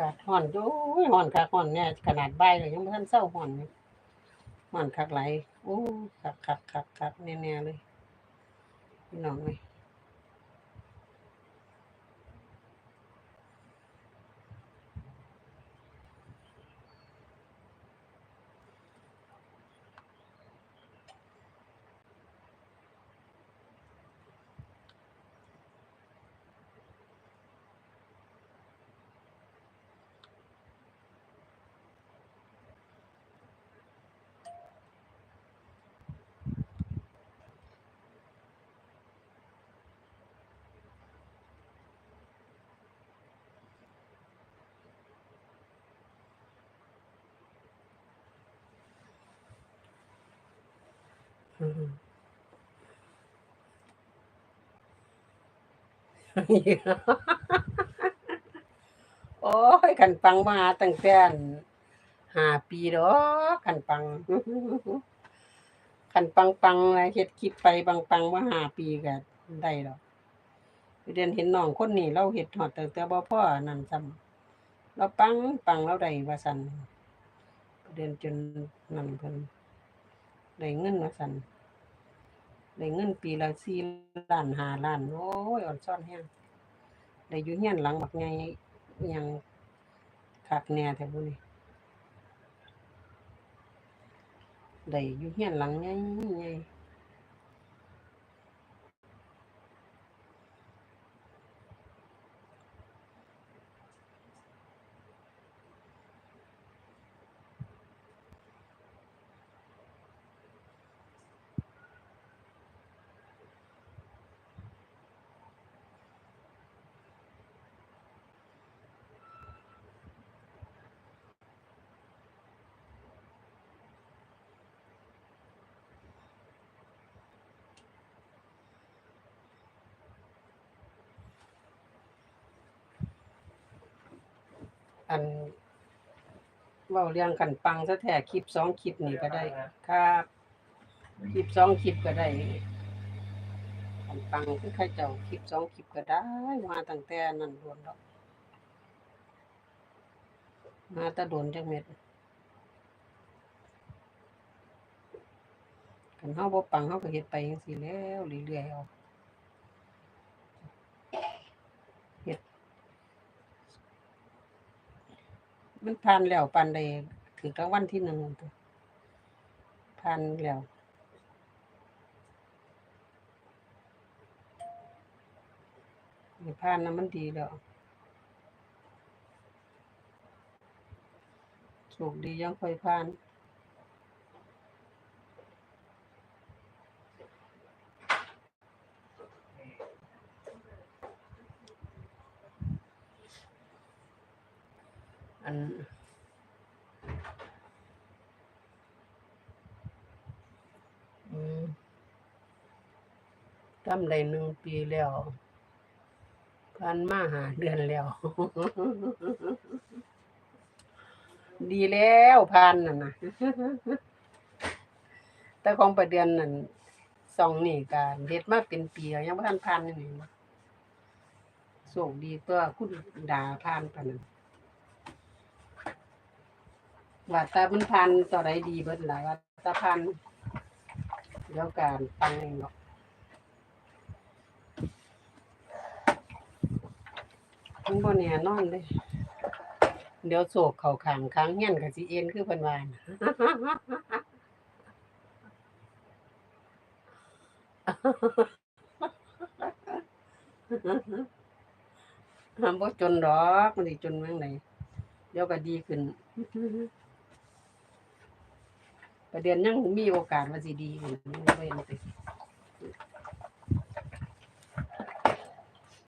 ากาศห่อนโอ้ยร้อนคักห่อนเนี่ยขนาดใบเลยยังบ่ทันเซาร้อนอยู่ร้อนคักไหลายโอ้คักคักคักคักแน่ๆเลยพี่น้องเลย โอ้ยคันปังมาตั้งแต่ห้าปีดอกคันปังคันปังปังๆนะเฮ็ดคลิปไปปังปังมาห้าปีก็ได้ดอกเดือนเห็นน้องคนนี้เราเฮ็ดฮอดตั้งแต่บ่พอนั่นซ้ำเราปังปังเราได้ว่าซั่นเดือนจนนั่นเพิ่น ได้เงินมาสั่นได้เงินปีละสี่ล้านห้าล้านโอ้ยอ่อนซ่อนแฮงได้อยู่เฮียนหลังบักไงยังคักแน่แท้บุนี่ได้อยู่เฮียนหลังไงไง อันเว้าเรื่องกันปังซะแท้คลิปสองคลิปนี่ก็ได้ครับคลิปสองคลิปก็ได้กันปังคือใครเจ้าคลิปสองคลิปก็ได้มาตั้งแต่นั้นโดนดอกมาแตะโดนจักเม็ดคันเฮาบ่ปังเฮาก็เฮ็ดไปจังซี่แหล้วเรื่อยๆเอาเฮ็ด มันผ่านแล้วปันใดถือกลางวันที่หนึ่งผ่านแล้วนี่ผ่านนะมันดีแล้วโชคดียังค่อยผ่าน อันอืมทำได้หนึ่งปีแล้วผ่านมาหาเดือนแล้ว ดีแล้วผ่านน่ะนะแต่ของประเดือนนั่นสองนี่การเฮ็ดมาเป็นปีแล้วยังบ่ทันผ่านนี่นี่โชคดีตัวคุณดาผ่านปนนั้น ว่าตามันพันต่อใดดีเบิดหลายว่าตาพันเดี๋ยวการปังเองหรอกมันบ่แน่นอนเลย เดี๋ยวโศกเข้าขางค้างเฮียนก็สิเอ็นคือเพิ่นวาน่ะห้ามบ่จนดอกมันสิจนเมื่อไหนเดี๋ยวก็ดีขึ้น ประเด็นยังมีโอกาสว่าสิดีอยู่นบ่เห็นติ